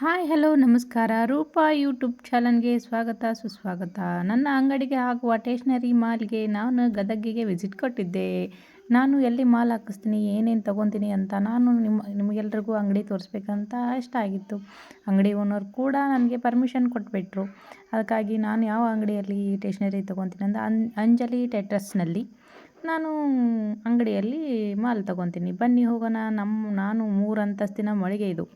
Hi, hello, ನಮಸ್ಕಾರ. Roopa YouTube ಚಾನಲ್ಗೆ ಸ್ವಾಗತ, ಸುಸ್ವಾಗತ. ನನ್ನ ಅಂಗಡಿಗೆ ಹಾಕುವ ಟೇಷ್ನರಿ ಮಾಲ್ಗೆ ನಾನು ಗದಗಿಗೆ ವಿಸಿಟ್ ಕೊಟ್ಟಿದ್ದೆ. ನಾನು ಎಲ್ಲಿ ಮಾಲ್ ಹಾಕಿಸ್ತೀನಿ, ಏನೇನು ತೊಗೊತೀನಿ ಅಂತ ನಾನು ನಿಮ್ಮ, ನಿಮಗೆಲ್ರಿಗೂ ಅಂಗಡಿ ತೋರಿಸ್ಬೇಕಂತ ಇಷ್ಟ ಆಗಿತ್ತು. ಅಂಗಡಿ ಓನರ್ ಕೂಡ ನನಗೆ ಪರ್ಮಿಷನ್ ಕೊಟ್ಬಿಟ್ರು. ಅದಕ್ಕಾಗಿ ನಾನು ಯಾವ ಅಂಗಡಿಯಲ್ಲಿ ಟೇಷ್ನರಿ ತೊಗೊತೀನಿ ಅಂತ ಅನ್ ಅಂಜಲಿ ಟೆಟ್ರಸ್ನಲ್ಲಿ ನಾನು ಅಂಗಡಿಯಲ್ಲಿ ಮಾಲ್ ತೊಗೊತೀನಿ. ಬನ್ನಿ, ಹೋಗೋಣ. ನಮ್ಮ, ನಾನು ಮೂರು ಅಂತಸ್ತಿನ ಮಳಿಗೆ ಇದು.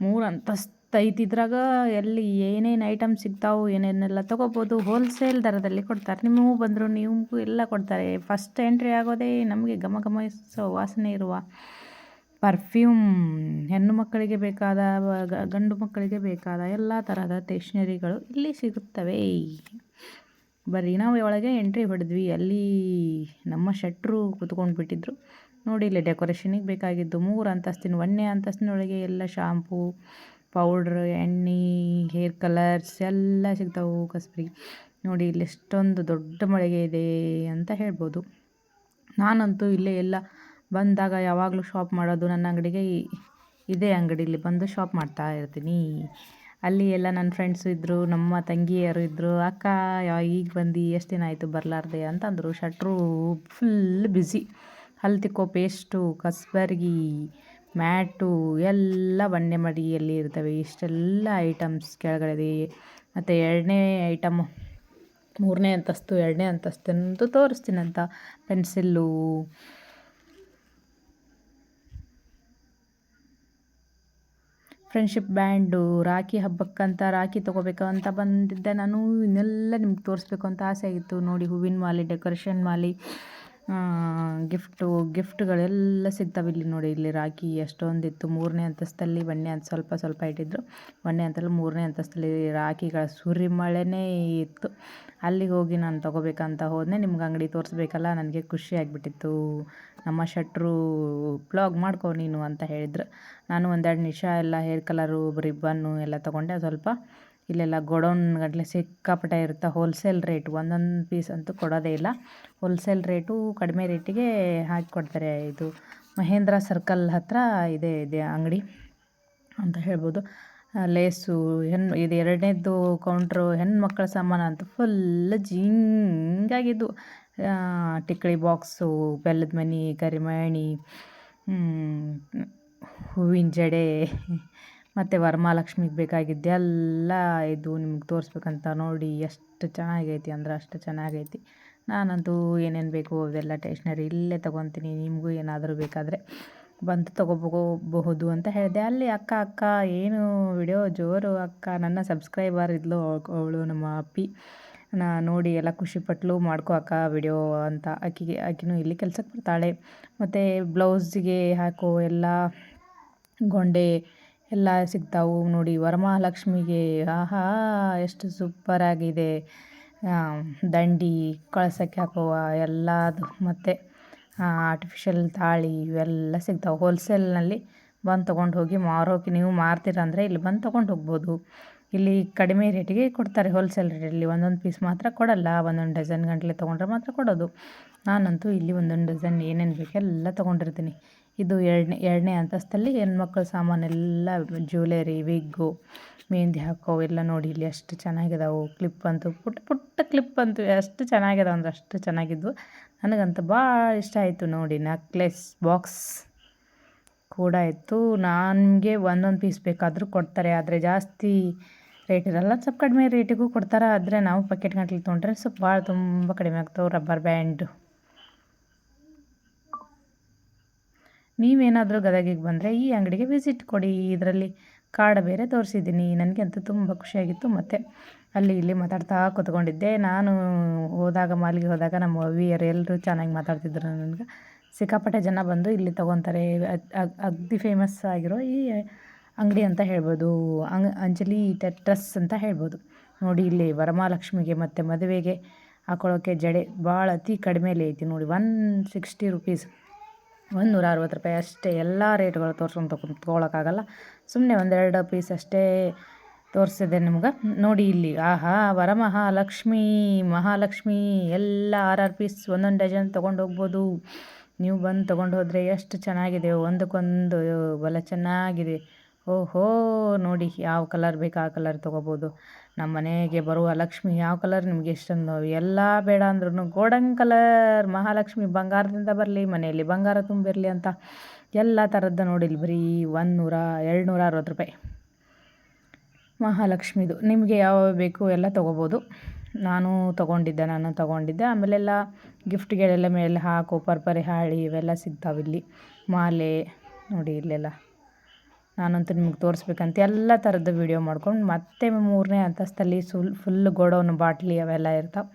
ಮೂರು ಅಂತಸ್ತು ಐತಿ ಇದ್ರಾಗ ಎಲ್ಲಿ ಏನೇನು ಐಟಮ್ ಸಿಗ್ತಾವೆ ಏನೇನೆಲ್ಲ ತೊಗೋಬೋದು ಹೋಲ್ಸೇಲ್ ದರದಲ್ಲಿ ಕೊಡ್ತಾರೆ. ನಿಮಗೂ ಬಂದರು, ನಿಮಗೂ ಎಲ್ಲ ಕೊಡ್ತಾರೆ. ಫಸ್ಟ್ ಎಂಟ್ರಿ ಆಗೋದೇ ನಮಗೆ ಘಮ ಘಮ ವಾಸನೆ ಇರುವ ಪರ್ಫ್ಯೂಮ್ ಹೆಣ್ಣು ಮಕ್ಕಳಿಗೆ ಬೇಕಾದ ಗಂಡು ಮಕ್ಕಳಿಗೆ ಬೇಕಾದ ಎಲ್ಲ ಥರದ ಸ್ಟೇಷ್ನರಿಗಳು ಇಲ್ಲಿ ಸಿಗುತ್ತವೆ. ಬರೀ ನಾವು ಒಳಗೆ ಎಂಟ್ರಿ ಹೊಡೆದ್ವಿ. ಅಲ್ಲಿ ನಮ್ಮ ಶೆಟ್ರು ಕುತ್ಕೊಂಡು ಬಿಟ್ಟಿದ್ರು ನೋಡಿ ಇಲ್ಲಿ ಡೆಕೋರೇಷನಿಗೆ ಬೇಕಾಗಿದ್ದು ಮೂರು ಅಂತಸ್ತಿನ, ಒಂದನೇ ಅಂತಸ್ತಿನೊಳಗೆ ಎಲ್ಲ ಶಾಂಪೂ ಪೌಡ್ರ್ ಎಣ್ಣೆ ಹೇರ್ ಕಲರ್ಸ್ ಎಲ್ಲ ಸಿಗ್ತಾವೆ ಕಸ್ಬ್ರಿ. ನೋಡಿ ಇಲ್ಲಿ ಎಷ್ಟೊಂದು ದೊಡ್ಡ ಮಳಿಗೆ ಇದೆ ಅಂತ ಹೇಳ್ಬೋದು. ನಾನಂತೂ ಇಲ್ಲೇ ಎಲ್ಲ ಬಂದಾಗ ಯಾವಾಗಲೂ ಶಾಪ್ ಮಾಡೋದು ನನ್ನ ಅಂಗಡಿಗೆ ಇದೇ ಅಂಗಡಿಲಿ ಬಂದು ಶಾಪ್ ಮಾಡ್ತಾ ಇರ್ತೀನಿ. ಅಲ್ಲಿ ಎಲ್ಲ ನನ್ನ ಫ್ರೆಂಡ್ಸು ಇದ್ದರು ನಮ್ಮ ತಂಗಿಯರು ಇದ್ದರು ಅಕ್ಕ ಈಗ ಬಂದು, ಎಷ್ಟು ದಿನ ಆಯಿತು ಬರಲಾರ್ದೆ? ಅಂತಂದರು. ಶಟ್ರು ಫುಲ್ ಬ್ಯುಸಿ ಹಲ್ಲು ತಿಕ್ಕೋ ಪೇಸ್ಟು ಕಸ್ಬರ್ಗಿ, ಮ್ಯಾಟು ಎಲ್ಲ ಬಂಡೆ ಮಡಿಯಲ್ಲಿ ಇರ್ತವೆ. ಇಷ್ಟೆಲ್ಲ ಐಟಮ್ಸ್ ಕೆಳಗಡೆ. ಮತ್ತು ಎರಡನೇ ಐಟಮು, ಮೂರನೇ ಅಂತಸ್ತು, ಎರಡನೇ ಅಂತಸ್ತಂತೂ ತೋರಿಸ್ತೀನಂತ ಪೆನ್ಸಿಲ್ಲು. ಫ್ರೆಂಡ್ಶಿಪ್ ಬ್ಯಾಂಡು, ರಾಖಿ ಹಬ್ಬಕ್ಕಂತ, ರಾಖಿ ತೊಗೋಬೇಕು ಅಂತ ಬಂದಿದ್ದೆ ನಾನು. ಇನ್ನೆಲ್ಲ ನಿಮ್ಗೆ ತೋರಿಸ್ಬೇಕು ಅಂತ ಆಸೆ ಆಗಿತ್ತು. ನೋಡಿ ಹೂವಿನ ಮಾಲೆ, ಡೆಕೋರೇಷನ್ ಮಾಲೆ. ಗಿಫ್ಟು, ಗಿಫ್ಟ್ಗಳೆಲ್ಲ ಸಿಗ್ತವೆ ಇಲ್ಲಿ ನೋಡಿ. ಇಲ್ಲಿ ರಾಖಿ ಎಷ್ಟೊಂದಿತ್ತು. ಮೂರನೇ ಅಂತಸ್ತಲ್ಲಿ ಒಂದನೇ ಅಂತ ಸ್ವಲ್ಪ ಸ್ವಲ್ಪ ಇಟ್ಟಿದ್ರು. ಒಂದನೇ ಅಂತಲ್ಲಿ ಮೂರನೇ ಅಂತಸ್ತಲ್ಲಿ ರಾಖಿಗಳ ಸುರಿಮಳೆನೇ ಇತ್ತು. ಅಲ್ಲಿಗೆ ಹೋಗಿ ನಾನು ತೊಗೋಬೇಕಂತ ಹೋದ್ನೆ. ನಿಮ್ಗೆ ಅಂಗಡಿ ತೋರಿಸ್ಬೇಕಲ್ಲ, ನನಗೆ ಖುಷಿ ಆಗಿಬಿಟ್ಟಿತ್ತು. ನಮ್ಮ ಶಟ್ರು ಬ್ಲಾಗ್ ಮಾಡ್ಕೊ ನೀನು ಅಂತ ಹೇಳಿದ್ರು. ನಾನು ಒಂದೆರಡು ನಿಮಿಷ ಎಲ್ಲ ಹೇರ್ ಕಲರು, ರಿಬ್ಬನ್ನು ಎಲ್ಲ ತೊಗೊಂಡೆ. ಸ್ವಲ್ಪ ಇಲ್ಲೆಲ್ಲ ಗೋಡೌನ್ಗಟ್ಟಲೆ ಸಿಕ್ಕಾಪಟ್ಟೆ ಇರುತ್ತೆ. ಹೋಲ್ಸೇಲ್ ರೇಟ್ ಒಂದೊಂದು ಪೀಸ್ ಅಂತೂ ಕೊಡೋದೇ ಇಲ್ಲ. ಹೋಲ್ಸೇಲ್ ರೇಟು ಕಡಿಮೆ ರೇಟಿಗೆ ಹಾಕಿ ಕೊಡ್ತಾರೆ ಇದು. ಮಹೇಂದ್ರ ಸರ್ಕಲ್ ಹತ್ತಿರ ಇದೆ ಇದೆ ಅಂಗಡಿ ಅಂತ ಹೇಳ್ಬೋದು. ಲೇಸು, ಹೆಣ್ಣು, ಇದು ಎರಡನೇದು ಕೌಂಟ್ರು ಮಕ್ಕಳ ಸಾಮಾನು ಅಂತ ಫುಲ್ ಜಿಂಗಾಗಿದ್ದು ಟಿಕ್ಳಿ ಬಾಕ್ಸು ಬೆಲ್ಲದ ಮನೆ, ಕರಿಮಣಿ ಹೂವಿನ ಜಡೆ ಮತ್ತು ವರಮಹಾಲಕ್ಷ್ಮಿಗೆ ಬೇಕಾಗಿದ್ದೆಲ್ಲ ಇದು ನಿಮ್ಗೆ ತೋರಿಸ್ಬೇಕಂತ ನೋಡಿ ಎಷ್ಟು ಚೆನ್ನಾಗೈತಿ ಅಂದ್ರೆ ಅಷ್ಟು ಚೆನ್ನಾಗೈತಿ. ನಾನಂತೂ ಏನೇನು ಬೇಕು ಅವೆಲ್ಲ ಟೇಷ್ನರಿ ಇಲ್ಲೇ ತೊಗೊತೀನಿ, ನಿಮಗೂ ಏನಾದರೂ ಬೇಕಾದರೆ ಬಂದು ತೊಗೋಬಹುದು ಅಂತ ಹೇಳಿದೆ. ಅಲ್ಲಿ ಅಕ್ಕ ಅಕ್ಕ, ಏನು ವಿಡಿಯೋ ಜೋರು ಅಕ್ಕ, ನನ್ನ ಸಬ್ಸ್ಕ್ರೈಬರ್ ಇದ್ಲು ಅವಳು ನಮ್ಮ ಅಪ್ಪಿ. ನಾ ನೋಡಿ ಎಲ್ಲ ಖುಷಿಪಟ್ಲು ಮಾಡ್ಕೋ ಅಕ್ಕ ವಿಡಿಯೋ ಅಂತ. ಆಕಿಗೆ, ಆಕಿನೂ ಇಲ್ಲಿ ಕೆಲ್ಸಕ್ಕೆ ಬರ್ತಾಳೆ. ಮತ್ತು ಬ್ಲೌಸಿಗೆ ಹಾಕೋ ಎಲ್ಲ ಗೊಂಡೆ ಎಲ್ಲ ಸಿಗ್ತಾವು ನೋಡಿ. ವರಮಹಾಲಕ್ಷ್ಮಿಗೆ, ಆಹಾ, ಎಷ್ಟು ಸೂಪರಾಗಿದೆ ದಂಡಿ, ಕಳಸಕ್ಕೆ ಹಾಕುವ ಎಲ್ಲದು ಮತ್ತು ಆರ್ಟಿಫಿಷಿಯಲ್ ತಾಳಿ ಇವೆಲ್ಲ ಸಿಗ್ತಾವೆ. ಹೋಲ್ಸೇಲ್ನಲ್ಲಿ ಬಂದು ತೊಗೊಂಡು ಹೋಗಿ ಮಾರೋಕೆ ನೀವು ಮಾರ್ತೀರ ಅಂದರೆ ಇಲ್ಲಿ ಬಂದು ತೊಗೊಂಡು ಹೋಗ್ಬೋದು. ಇಲ್ಲಿ ಕಡಿಮೆ ರೇಟಿಗೆ ಕೊಡ್ತಾರೆ ಹೋಲ್ಸೇಲ್ ರೇಟಲ್ಲಿ ಒಂದೊಂದು ಪೀಸ್ ಮಾತ್ರ ಕೊಡಲ್ಲ. ಒಂದೊಂದು ಡಜನ್ ಗಂಟಲೆ ತೊಗೊಂಡ್ರೆ ಮಾತ್ರ ಕೊಡೋದು. ನಾನಂತೂ ಇಲ್ಲಿ ಒಂದೊಂದು ಡಜನ್ ಏನೇನು ಬೇಕೆಲ್ಲ ತೊಗೊಂಡಿರ್ತೀನಿ. ಇದು ಎರಡನೇ ಎರಡನೇ ಅಂತಸ್ತಲ್ಲಿ ಹೆಣ್ಮಕ್ಳ ಸಾಮಾನೆಲ್ಲ ಜ್ಯುವೆಲರಿ ವಿಗ್ಗು ಮೆಹಂದಿ ಎಲ್ಲ ನೋಡಿ ಇಲ್ಲಿ ಎಷ್ಟು ಚೆನ್ನಾಗಿದಾವೆ. ಕ್ಲಿಪ್ ಅಂತೂ ಪುಟ್ಟ ಪುಟ್ಟ ಕ್ಲಿಪ್ ಅಂತೂ ಅಷ್ಟು ಚೆನ್ನಾಗಿದಾವೆ ಅಂದ್ರೆ ಅಷ್ಟು ಚೆನ್ನಾಗಿದ್ವು. ನನಗಂತೂ ಭಾಳ ಇಷ್ಟ ಆಯಿತು ನೋಡಿ ನಕ್ಲೆಸ್ ಬಾಕ್ಸ್ ಕೂಡ ಇತ್ತು ನನಗೆ ಒಂದೊಂದು ಪೀಸ್ ಬೇಕಾದರೂ ಕೊಡ್ತಾರೆ, ಆದರೆ ಜಾಸ್ತಿ ರೇಟ್ ಇರಲ್ಲ. ಸ್ವಲ್ಪ ಕಡಿಮೆ ರೇಟಿಗೂ ಕೊಡ್ತಾರೆ, ಆದರೆ ನಾವು ಪಕೆಟ್ ಗಂಟ್ಲಿ ತೊಗೊಂಡ್ರೆ ಸ್ವಲ್ಪ ಭಾಳ ತುಂಬ ಕಡಿಮೆ ಆಗ್ತಾವೆ ರಬ್ಬರ್ ಬ್ಯಾಂಡ್ ನೀವೇನಾದರೂ ಗದಗಿಗೆ ಬಂದರೆ ಈ ಅಂಗಡಿಗೆ ವಿಸಿಟ್ ಕೊಡಿ. ಇದರಲ್ಲಿ ಕಾರ್ಡ್ ಬೇರೆ ತೋರಿಸಿದ್ದೀನಿ. ನನಗೆ ಅಂತೂ ತುಂಬ ಖುಷಿಯಾಗಿತ್ತು. ಮತ್ತು ಅಲ್ಲಿ ಇಲ್ಲಿ ಮಾತಾಡ್ತಾ ಕೂತ್ಕೊಂಡಿದ್ದೆ. ನಾನು ಹೋದಾಗ, ಮಾಲಿಗೆ ಹೋದಾಗ ನಮ್ಮ ಅವಿಯರು ಎಲ್ಲರೂ ಚೆನ್ನಾಗಿ ಮಾತಾಡ್ತಿದ್ರು ನನಗೆ. ಸಿಕ್ಕಾಪಟ್ಟೆ ಜನ ಬಂದು ಇಲ್ಲಿ ತೊಗೊತಾರೆ. ಅಗ್ದಿ ಫೇಮಸ್ ಆಗಿರೋ ಈ ಅಂಗಡಿ ಅಂತ ಹೇಳ್ಬೋದು. ಅಂಗ್, ಅಂಜಲಿ ಟೆಟ್ರಸ್ ಅಂತ ಹೇಳ್ಬೋದು. ನೋಡಿ ಇಲ್ಲಿ ವರಮಹಾಲಕ್ಷ್ಮಿಗೆ ಮತ್ತು ಮದುವೆಗೆ ಹಾಕೊಳ್ಳೋಕ್ಕೆ ಜಡೆ ಭಾಳ ಅತಿ ಕಡಿಮೆಲಿ ಐತಿ. ನೋಡಿ ಒನ್ ಸಿಕ್ಸ್ಟಿ ರುಪೀಸ್ ಒಂದು ನೂರ ಅರವತ್ತು ರೂಪಾಯಿ ಅಷ್ಟೇ ಎಲ್ಲ ರೇಟ್ಗಳು ತೋರ್ಸ್ಕೊಂತ ಕುತ್ಕೊಳ್ಳೋಕ್ಕಾಗಲ್ಲ ಸುಮ್ಮನೆ ಒಂದೆರಡು ಪೀಸ್ ಅಷ್ಟೇ ತೋರಿಸಿದೆ ನಿಮ್ಗೆ. ನೋಡಿ ಇಲ್ಲಿ, ಆಹಾ, ವರಮಹಾಲಕ್ಷ್ಮಿ, ಮಹಾಲಕ್ಷ್ಮಿ, ಎಲ್ಲ ಆರು ಪೀಸ್ ಒಂದೊಂದು ಡಜನ್ ತೊಗೊಂಡು ಹೋಗ್ಬೋದು. ನೀವು ಬಂದು ತೊಗೊಂಡು ಹೋದರೆ ಎಷ್ಟು ಚೆನ್ನಾಗಿದೆ, ಒಂದಕ್ಕೊಂದು ಬಲ ಚೆನ್ನಾಗಿದೆ. ಓಹೋ, ನೋಡಿ ಯಾವ ಕಲರ್ ಬೇಕು ಆ ಕಲರ್ ತೊಗೋಬೋದು. ನಮ್ಮ ಮನೆಗೆ ಬರುವ ಲಕ್ಷ್ಮಿ ಯಾವ ಕಲರ್ ನಿಮಗೆ ಇಷ್ಟ ಎಲ್ಲ ಬೇಡ ಅಂದ್ರೂ ಗೋಲ್ಡನ್ ಕಲರ್ ಮಹಾಲಕ್ಷ್ಮಿ ಬಂಗಾರದಿಂದ ಬರಲಿ, ಮನೆಯಲ್ಲಿ ಬಂಗಾರ ತುಂಬಿರಲಿ ಅಂತ ಎಲ್ಲ ಥರದ್ದು ನೋಡಿಲ್ಲ ಬರೀ ಒಂದು ನೂರ ಎರಡು ಅರವತ್ತು ರೂಪಾಯಿ. ಮಹಾಲಕ್ಷ್ಮಿದು, ನಿಮಗೆ ಯಾವ ಬೇಕು ಎಲ್ಲ ತೊಗೋಬೋದು. ನಾನು ತೊಗೊಂಡಿದ್ದೆ ನಾನು ತೊಗೊಂಡಿದ್ದೆ. ಆಮೇಲೆಲ್ಲ ಗಿಫ್ಟ್ಗಳೆಲ್ಲ ಮೇಲೆ ಹಾಕು ಪರ್ಪರಿ ಹಾಳಿ ಇವೆಲ್ಲ ಸಿಗ್ತಾವಿಲ್ಲಿ. ಮಾಲೆ, ನೋಡಿ ಇಲ್ಲೆಲ್ಲ. ನಾನಂತೂ ನಿಮಗೆ ತೋರಿಸ್ಬೇಕಂತ ಎಲ್ಲ ಥರದ್ದು ವೀಡಿಯೋ ಮಾಡ್ಕೊಂಡು ಮತ್ತೆ ಮೂರನೇ ಅಂತಸ್ತಲ್ಲಿ ಸುಲ್ ಫುಲ್ ಗೋಡೌನ್ ಬಾಟ್ಲಿ ಅವೆಲ್ಲ ಇರ್ತಾವೆ.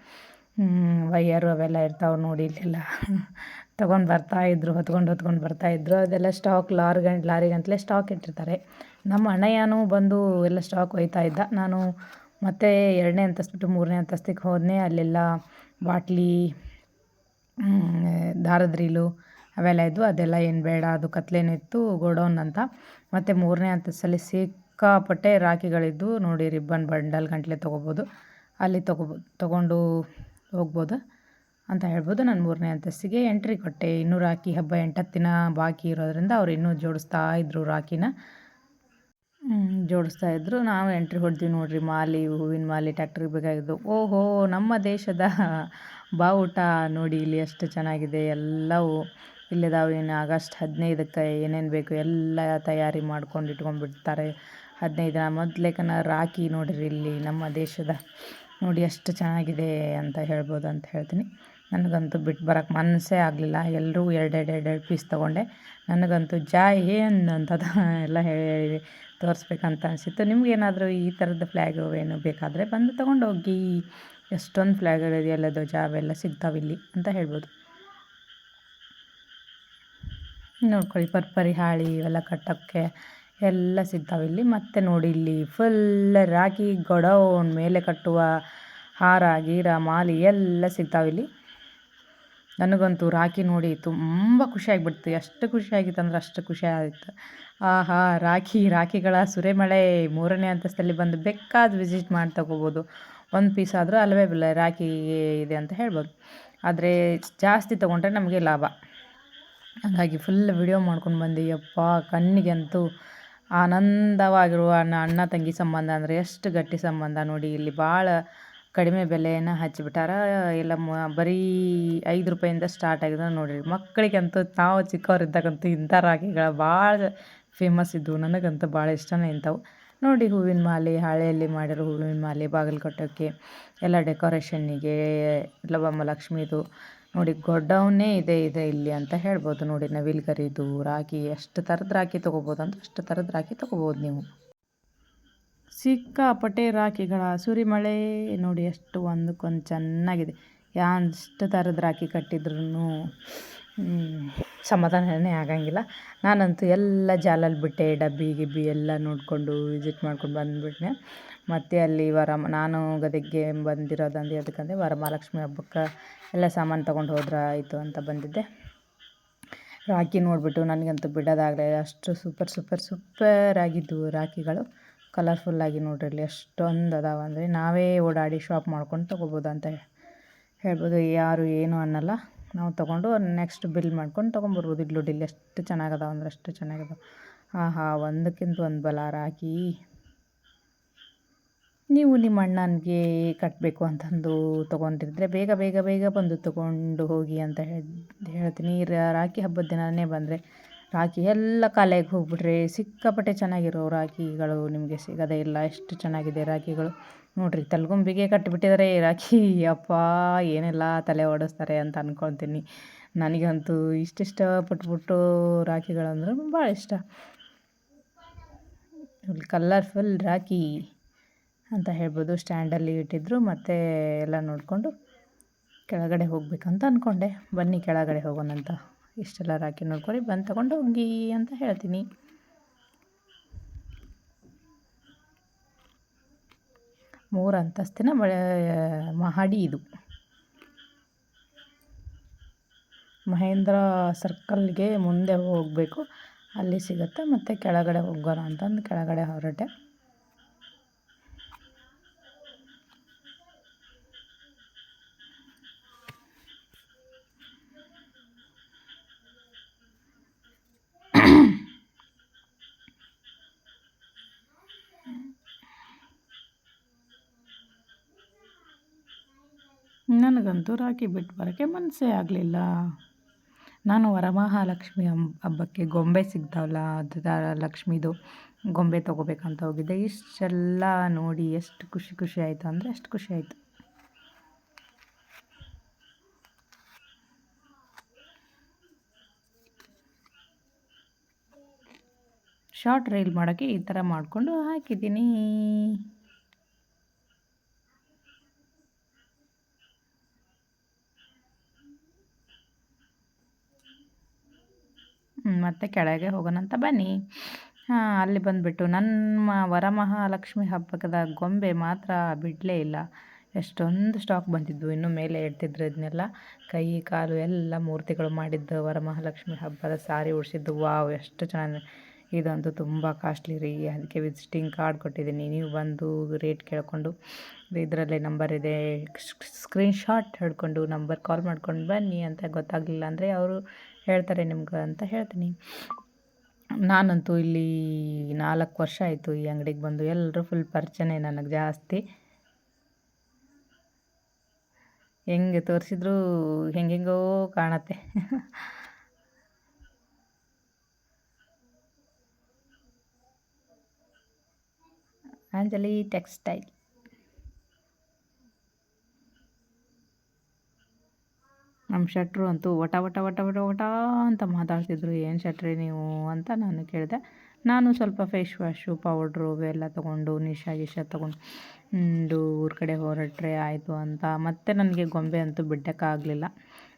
ವೈಯರು ಅವೆಲ್ಲ ಇರ್ತಾವೆ ನೋಡಿ ಇಲ್ಲೆಲ್ಲ. ತೊಗೊಂಡು ಬರ್ತಾಯಿದ್ರು ಹೊತ್ಕೊಂಡು ಹೊತ್ಕೊಂಡು ಬರ್ತಾಯಿದ್ರು ಅದೆಲ್ಲ ಸ್ಟಾಕ್ ಲಾರಿ ಲಾರಿಗಂತಲೇ ಸ್ಟಾಕ್ ಇಟ್ಟಿರ್ತಾರೆ. ನಮ್ಮ ಅಣ್ಣಯ್ಯನೂ ಬಂದು ಎಲ್ಲ ಸ್ಟಾಕ್ ಒಯ್ತಾ ಇದ್ದ. ನಾನು ಮತ್ತೆ ಎರಡನೇ ಅಂತಸ್ತು ಮೂರನೇ ಅಂತಸ್ತಿಗೆ ಹೋದನೆ ಅಲ್ಲೆಲ್ಲ ಬಾಟ್ಲಿ ದಾರದ ರೀಲು ಅವೆಲ್ಲ ಇದ್ವು ಅದೆಲ್ಲ ಏನು ಬೇಡ, ಅದು ಕತ್ಲೇನಿತ್ತು ಗೋಡೌನ್ ಅಂತ. ಮತ್ತು ಮೂರನೇ ಅಂತಸ್ತಲ್ಲಿ ಸಿಕ್ಕಾಪಟ್ಟೆ ರಾಖಿಗಳಿದ್ದು ನೋಡಿ ರಿಬ್ಬನ್ ಬಂಡಲ್ ಗಂಟ್ಲೆ ತೊಗೋಬೋದು. ಅಲ್ಲಿ ತೊಗೋಬೋದು ತೊಗೊಂಡು ಹೋಗ್ಬೋದು ಅಂತ ಹೇಳ್ಬೋದು. ನಾನು ಮೂರನೇ ಅಂತಸ್ತಿಗೆ ಎಂಟ್ರಿ ಕೊಟ್ಟೆ. ಇನ್ನೂ ರಾಖಿ ಹಬ್ಬ ಎಂಟತ್ತು ದಿನ ಬಾಕಿ ಇರೋದರಿಂದ ಅವ್ರು ಇನ್ನೂ ಜೋಡಿಸ್ತಾ ಇದ್ದರು ರಾಖಿನ. ಜೋಡಿಸ್ತಾ ಇದ್ದರು ನಾವು ಎಂಟ್ರಿ ಹೊಡೆದ್ವಿ ನೋಡ್ರಿ, ಮಾಲಿ, ಹೂವಿನ ಮಾಲಿ ಟ್ಯಾಕ್ಟ್ರಿಗೆ ಬೇಕಾಗಿದ್ದು. ಓಹೋ, ನಮ್ಮ ದೇಶದ ಬಾವುಟ ನೋಡಿ ಇಲ್ಲಿ ಎಷ್ಟು ಚೆನ್ನಾಗಿದೆ. ಎಲ್ಲವೂ ಇಲ್ಲಿದಾವೆ ಇನ್ನು ಆಗಸ್ಟ್ ಹದಿನೈದಕ್ಕೆ ಏನೇನು ಬೇಕು ಎಲ್ಲ ತಯಾರಿ ಮಾಡ್ಕೊಂಡು ಇಟ್ಕೊಂಡ್ಬಿಡ್ತಾರೆ ಹದಿನೈದು ದಿನ ಮೊದಲೇಕನ ರಾಖಿ ನೋಡಿರಿ ಇಲ್ಲಿ ನಮ್ಮ ದೇಶದ. ನೋಡಿ ಎಷ್ಟು ಚೆನ್ನಾಗಿದೆ ಅಂತ ಹೇಳ್ಬೋದು ಅಂತ ಹೇಳ್ತೀನಿ. ನನಗಂತೂ ಬಿಟ್ಟು ಬರೋಕ್ಕೆ ಮನಸ್ಸೇ ಆಗಲಿಲ್ಲ. ಎಲ್ಲರೂ ಎರಡೆರಡು ಎರಡೆರಡು ಪೀಸ್ ತೊಗೊಂಡೆ. ನನಗಂತೂ ಜಾಯ್ ಏನು ಅಂತದ ಎಲ್ಲ ಹೇಳಿ ತೋರಿಸ್ಬೇಕಂತ ಅನಿಸಿತ್ತು. ನಿಮಗೇನಾದರೂ ಈ ಥರದ ಫ್ಲ್ಯಾಗ್ ಏನು ಬೇಕಾದರೆ ಬಂದು ತೊಗೊಂಡು ಹೋಗಿ ಎಷ್ಟೊಂದು ಫ್ಲ್ಯಾಗ್ಗಳಿದೆಯಲ್ಲ ಧ್ವಜ ಅವೆಲ್ಲ ಸಿಗ್ತಾವಿಲ್ಲಿ ಅಂತ ಹೇಳ್ಬೋದು. ನೋಡ್ಕೊಳ್ಳಿ, ಪರ್ಪರಿ ಹಾಳಿ ಇವೆಲ್ಲ ಕಟ್ಟೋಕ್ಕೆ ಎಲ್ಲ ಸಿಗ್ತಾವಿಲ್ಲಿ ಮತ್ತು ನೋಡಿ ಇಲ್ಲಿ ಫುಲ್ ರಾಗಿ, ಗೊಡೌನ್ ಮೇಲೆ ಕಟ್ಟುವ ಹಾರ, ಗೀರ, ಮಾಲಿ ಎಲ್ಲ ಸಿಗ್ತಾವಿಲ್ಲಿ ನನಗಂತೂ ರಾಖಿ ನೋಡಿ ತುಂಬ ಖುಷಿಯಾಗಿಬಿಡ್ತು ಎಷ್ಟು ಖುಷಿಯಾಗಿತ್ತು ಅಂದ್ರೆ ಅಷ್ಟು ಖುಷಿ ಆಯಿತು. ಆಹಾ ರಾಖಿ ರಾಖಿಗಳ ಸುರೆಮಳೆ ಮೂರನೇ ಅಂತಸ್ತಲ್ಲಿ ಬಂದು ಬೇಕಾದ ವಿಸಿಟ್ ಮಾಡಿ ತಗೋಬೋದು. ಒಂದು ಪೀಸ್ ಆದರೂ ಅಲ್ಲವೇ ಬಿಲ್ಲ ಇದೆ ಅಂತ ಹೇಳ್ಬೋದು. ಆದರೆ ಜಾಸ್ತಿ ತೊಗೊಂಡ್ರೆ ನಮಗೆ ಲಾಭ. ಹಾಗಾಗಿ ಫುಲ್ ವಿಡಿಯೋ ಮಾಡ್ಕೊಂಡು ಬಂದು, ಯಪ್ಪ, ಕಣ್ಣಿಗಂತೂ ಆನಂದವಾಗಿರುವ ಅಣ್ಣ ಅಣ್ಣ ತಂಗಿ ಸಂಬಂಧ ಅಂದರೆ ಎಷ್ಟು ಗಟ್ಟಿ ಸಂಬಂಧ ನೋಡಿ, ಇಲ್ಲಿ ಭಾಳ ಕಡಿಮೆ ಬೆಲೆಯನ್ನು ಹಚ್ಚಿಬಿಟ್ಟಾರ. ಎಲ್ಲ ಮ, ಬರೀ ಐದು ರೂಪಾಯಿಂದ ಸ್ಟಾರ್ಟ್ ಆಗಿದೆ ನೋಡಿರಿ. ಮಕ್ಕಳಿಗಂತೂ ನಾವು ಚಿಕ್ಕವರಿದ್ದಾಗಂತೂ ಇಂಥ ರಾಗಿಗಳು ಭಾಳ ಫೇಮಸ್ ಇದ್ದವು ನನಗಂತೂ ಭಾಳ ಇಷ್ಟನೇ ಇಂಥವು. ನೋಡಿ ಹೂವಿನ ಮಾಲೆ, ಹಾಳೆಯಲ್ಲಿ ಮಾಡಿರೋ ಹೂವಿನ ಮಾಲೆ ಬಾಗಿಲು ಕಟ್ಟೋಕ್ಕೆ ಎಲ್ಲ ಡೆಕೋರೇಷನ್ನಿಗೆ, ಲವಮ್ಮ ಲಕ್ಷ್ಮೀದು ನೋಡಿ ಗೊಡ್ಡವನ್ನೇ ಇದೆ ಇದೆ ಇಲ್ಲಿ ಅಂತ ಹೇಳ್ಬೋದು. ನೋಡಿ ನವಿಲ್ಗರಿದು ರಾಗಿ ಎಷ್ಟು ಥರದ ರಾಖಿ ತೊಗೋಬೋದು ಅಂತ ಅಷ್ಟು ಥರದ ರಾಖಿ ತೊಗೋಬೋದು ನೀವು. ಸಿಕ್ಕಾಪಟ್ಟೆ ರಾಖಿಗಳ ಸುರಿಮಳೆ ನೋಡಿ ಎಷ್ಟು ಒಂದಕ್ಕೊಂದು ಚೆನ್ನಾಗಿದೆ. ಎಷ್ಟು ಥರದ ರಾಖಿ ಕಟ್ಟಿದ್ರೂ ಸಮಾಧಾನನೇ ಆಗಂಗಿಲ್ಲ. ನಾನಂತೂ ಎಲ್ಲ ಜಾಲಲ್ಲಿ ಬಿಟ್ಟೆ, ಡಬ್ಬಿ, ಗಿಬ್ಬಿ ಎಲ್ಲ ನೋಡಿಕೊಂಡು ವಿಸಿಟ್ ಮಾಡ್ಕೊಂಡು ಬಂದುಬಿಟ್ನೆ. ಮತ್ತು ಅಲ್ಲಿ ವರ ನಾನು ಗದಗ್ಗೆ ಬಂದಿರೋದಂದು ಅದಕ್ಕಂದರೆ ವರಮಹಾಲಕ್ಷ್ಮಿ ಹಬ್ಬಕ್ಕೆ ಎಲ್ಲ ಸಾಮಾನು ತೊಗೊಂಡು ಹೋದ್ರೆ ಆಯಿತು ಅಂತ ಬಂದಿದ್ದೆ. ರಾಖಿ ನೋಡಿಬಿಟ್ಟು ನನಗಂತೂ ಬಿಡೋದಾಗಲೇ ಅಷ್ಟು ಸೂಪರ್ ಸೂಪರ್ ಸೂಪರ್ ಆಗಿದ್ದವು ರಾಖಿಗಳು. ಕಲರ್ಫುಲ್ಲಾಗಿ ನೋಡ್ರಿ ಅಲ್ಲಿ ಎಷ್ಟೊಂದು ಅದಾವಂದರೆ ನಾವೇ ಓಡಾಡಿ ಶಾಪ್ ಮಾಡ್ಕೊಂಡು ತೊಗೋಬೋದು ಅಂತ ಹೇಳ್ಬೋದು. ಯಾರು ಏನು ಅನ್ನಲ್ಲ. ನಾವು ತೊಗೊಂಡು ನೆಕ್ಸ್ಟ್ ಬಿಲ್ ಮಾಡ್ಕೊಂಡು ತೊಗೊಂಬರ್ಬೋದು. ಇಡ್ಲು ಡಿಲ್ ಎಷ್ಟು ಚೆನ್ನಾಗದಾವ ಅಂದ್ರೆ ಅಷ್ಟು ಚೆನ್ನಾಗಿದೆ ಆಹಾ, ಒಂದಕ್ಕಿಂತ ಒಂದು ಬಲ ರಾಕಿ ನೀವು ನಿಮ್ಮ ಅಣ್ಣನಿಗೆ ಕಟ್ಟಬೇಕು ಅಂತಂದು ತೊಗೊಂಡಿದ್ರೆ ಬೇಗ ಬೇಗ ಬೇಗ ಬಂದು ತೊಗೊಂಡು ಹೋಗಿ ಅಂತ ಹೇಳ್ತೀನಿ. ರಾಖಿ ಹಬ್ಬದ ದಿನವೇ ಬಂದರೆ ರಾಖಿ ಎಲ್ಲ ಕಾಲೇಗೆ ಹೋಗ್ಬಿಟ್ರೆ ಸಿಕ್ಕಾಪಟ್ಟೆ ಚೆನ್ನಾಗಿರೋ ರಾಖಿಗಳು ನಿಮಗೆ ಸಿಗೋದೇ ಇಲ್ಲ. ಎಷ್ಟು ಚೆನ್ನಾಗಿದೆ ರಾಖಿಗಳು ನೋಡಿರಿ, ತಲೆಗುಂಬಿಗೆ ಕಟ್ಟಿಬಿಟ್ಟಿದ್ದಾರೆ ರಾಖಿ ಅಪ್ಪ, ಏನೆಲ್ಲ ತಲೆ ಓಡಿಸ್ತಾರೆ ಅಂತ ಅನ್ಕೊತೀನಿ ನನಗಂತೂ ಇಷ್ಟಿಷ್ಟ ಪಟ್ಬಿಟ್ಟು ರಾಖಿಗಳಂದ್ರೆ ಭಾಳ ಇಷ್ಟ. ಕಲರ್ಫುಲ್ ರಾಖಿ ಅಂತ ಹೇಳ್ಬೋದು. ಸ್ಟ್ಯಾಂಡಲ್ಲಿ ಇಟ್ಟಿದ್ರು, ಮತ್ತು ಎಲ್ಲ ನೋಡಿಕೊಂಡು ಕೆಳಗಡೆ ಹೋಗ್ಬೇಕಂತ ಅಂದ್ಕೊಂಡೆ ಬನ್ನಿ ಕೆಳಗಡೆ ಹೋಗೋಣಂತ. ಇಷ್ಟೆಲ್ಲ ರಾಕಿ ನೋಡ್ಕೊಳಿ ಬಂದು ತಗೊಂಡು ಹೋಗಿ ಅಂತ ಹೇಳ್ತೀನಿ. ಮೂರು ಅಂತಸ್ತಿನ ಮಳೆ, ಮಹಡಿ ಇದು. ಮಹೇಂದ್ರ ಸರ್ಕಲ್ಗೆ ಮುಂದೆ ಹೋಗಬೇಕು. ಅಲ್ಲಿ ಸಿಗುತ್ತೆ, ಮತ್ತು ಕೆಳಗಡೆ ಹೋಗೋಣ ಅಂತಂದು ಕೆಳಗಡೆ ಹೊರಟೆ. ನನಗಂತೂ ರಾಖಿ ಬಿಟ್ಟು ಬರೋಕ್ಕೆ ಮನಸ್ಸೇ ಆಗಲಿಲ್ಲ. ನಾನು ವರಮಹಾಲಕ್ಷ್ಮಿ ಹಬ್ಬಕ್ಕೆ ಗೊಂಬೆ ಸಿಗ್ತಾವಲ್ಲ, ಅದು ಲಕ್ಷ್ಮಿದು ಗೊಂಬೆ ತೊಗೋಬೇಕಂತ ಹೋಗಿದ್ದೆ. ಇಷ್ಟೆಲ್ಲ ನೋಡಿ ಎಷ್ಟು ಖುಷಿ ಖುಷಿ ಆಯಿತು ಅಂದರೆ ಅಷ್ಟು ಖುಷಿ ಆಯಿತು. ಶಾರ್ಟ್ ರೈಲ್ ಮಾಡೋಕ್ಕೆ ಈ ಥರ ಮಾಡಿಕೊಂಡು ಹಾಕಿದ್ದೀನಿ. ಮತ್ತು ಕೆಳಗೆ ಹೋಗೋಣಂತ ಬನ್ನಿ. ಹಾಂ, ಅಲ್ಲಿ ಬಂದುಬಿಟ್ಟು ನನ್ನ ವರಮಹಾಲಕ್ಷ್ಮಿ ಹಬ್ಬದ ಗೊಂಬೆ ಮಾತ್ರ ಬಿಡಲೇ ಇಲ್ಲ. ಎಷ್ಟೊಂದು ಸ್ಟಾಕ್ ಬಂದಿದ್ದು ಇನ್ನು ಮೇಲೆ ಇಡ್ತಿದ್ರು ಇದನ್ನೆಲ್ಲ ಕೈ, ಕಾಲು ಎಲ್ಲ ಮೂರ್ತಿಗಳು ಮಾಡಿದ್ದು ವರಮಹಾಲಕ್ಷ್ಮಿ ಹಬ್ಬದ ಸಾರಿ ಉಡಿಸಿದ್ದು. ವಾವ್, ಎಷ್ಟು ಚೆನ್ನಾಗಿ ಇದಂತೂ ತುಂಬ ಕಾಸ್ಟ್ಲಿ ರೀ. ಅದಕ್ಕೆ ವಿಸಿಟಿಂಗ್ ಕಾರ್ಡ್ ಕೊಟ್ಟಿದ್ದೀನಿ. ನೀವು ಬಂದು ರೇಟ್ ಕೇಳಿಕೊಂಡು ಇದರಲ್ಲಿ ನಂಬರ್ ಇದೆ. ಸ್ಕ್ರೀನ್ ಶಾಟ್ ಹಿಡ್ಕೊಂಡು ನಂಬರ್ ಕಾಲ್ ಮಾಡ್ಕೊಂಡು ಬನ್ನಿ ಅಂತ ಗೊತ್ತಾಗಲಿಲ್ಲ ಅಂದರೆ ಅವರು ಹೇಳ್ತಾರೆ ನಿಮ್ಗೆ ಅಂತ ಹೇಳ್ತೀನಿ. ನಾನಂತೂ ಇಲ್ಲಿ ನಾಲ್ಕು ವರ್ಷ ಆಯಿತು ಈ ಅಂಗಡಿಗೆ ಬಂದು. ಎಲ್ಲರೂ ಫುಲ್ ಪರಿಚಯನೇ ನನಗೆ ಜಾಸ್ತಿ. ಹೆಂಗೆ ತೋರಿಸಿದ್ರು ಹೆಂಗೆಂಗೋ ಕಾಣತ್ತೆ. ಅಂಜಲಿ ಟೆಕ್ಸ್ಟೈಲ್ ನಮ್ಮ ಶೆಟ್ರು ಅಂತೂ ವಟ ವಟ ವಟ ವಟ ವಟ ಅಂತ ಮಾತಾಡ್ತಿದ್ರು, ಏನು ಶೆಟ್ರಿ ನೀವು? ಅಂತ ನಾನು ಕೇಳಿದೆ. ನಾನು ಸ್ವಲ್ಪ ಫೇಸ್ ವಾಶು ಪೌಡ್ರು ಇವೆಲ್ಲ ತೊಗೊಂಡು ನಿಶಾ ಗಿಶಾ ತೊಗೊಂಡು ಊರ ಕಡೆ ಹೊರಟ್ರೆ ಆಯಿತು ಅಂತ. ಮತ್ತೆ ನನಗೆ ಗೊಂಬೆ ಅಂತೂ ಬಿಡೋಕ್ಕಾಗಲಿಲ್ಲ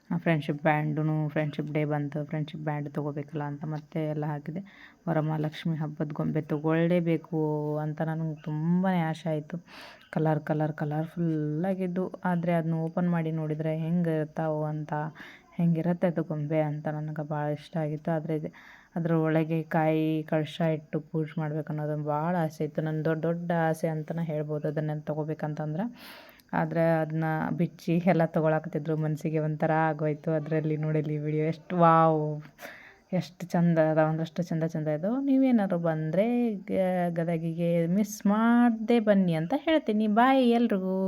ಫ್ರೆಂಡ್ಶಿಪ್ ಬ್ಯಾಂಡು ಫ್ರೆಂಡ್ಶಿಪ್ ಡೇ ಬಂತು ಫ್ರೆಂಡ್ಶಿಪ್ ಬ್ಯಾಂಡ್ ತೊಗೋಬೇಕಲ್ಲ ಅಂತ ಮತ್ತೆ ಎಲ್ಲ ಹಾಕಿದೆ. ವರಮಹಾಲಕ್ಷ್ಮಿ ಹಬ್ಬದ ಗೊಂಬೆ ತೊಗೊಳ್ಳೇಬೇಕು ಅಂತ ನನಗೆ ತುಂಬಾ ಆಸೆ ಆಯಿತು. ಕಲರ್ ಕಲರ್ ಕಲರ್ಫುಲ್ಲಾಗಿದ್ದು ಆದರೆ ಅದನ್ನ ಓಪನ್ ಮಾಡಿ ನೋಡಿದರೆ ಹೆಂಗೆ ಇರ್ತಾವೆ ಅಂತ, ಹೆಂಗಿರುತ್ತೆ ಅದು ಗೊಂಬೆ ಅಂತ ನನಗೆ ಭಾಳ ಇಷ್ಟ ಆಗಿತ್ತು. ಆದರೆ ಅದ್ರ ಒಳಗೆ ಕಾಯಿ ಕಳಶ ಇಟ್ಟು ಪೂಜೆ ಮಾಡ್ಬೇಕು ಅನ್ನೋದೊಂದು ಭಾಳ ಆಸೆ ಇತ್ತು. ನನ್ನ ದೊಡ್ಡ ದೊಡ್ಡ ಆಸೆ ಅಂತಲೇ ಹೇಳ್ಬೋದು. ಅದನ್ನು ತೊಗೋಬೇಕಂತಂದ್ರೆ ಆದರೆ ಅದನ್ನ ಬಿಚ್ಚಿ ಎಲ್ಲ ತೊಗೊಳಕತ್ತಿದ್ರು ಮನಸ್ಸಿಗೆ ಒಂಥರ ಆಗೋಯ್ತು ಅದರಲ್ಲಿ ನೋಡಿಲಿ ವಿಡಿಯೋ. ಎಷ್ಟು ವಾವ್, ಎಷ್ಟು ಚಂದ ಅದ, ಒಂದಷ್ಟು ಚಂದ ಚಂದ ಇದು. ನೀವೇನಾದ್ರು ಬಂದರೆ ಗದಗಿಗೆ ಮಿಸ್ ಮಾಡದೆ ಬನ್ನಿ ಅಂತ ಹೇಳ್ತೀನಿ. ಬಾಯ್ ಎಲ್ರಿಗೂ.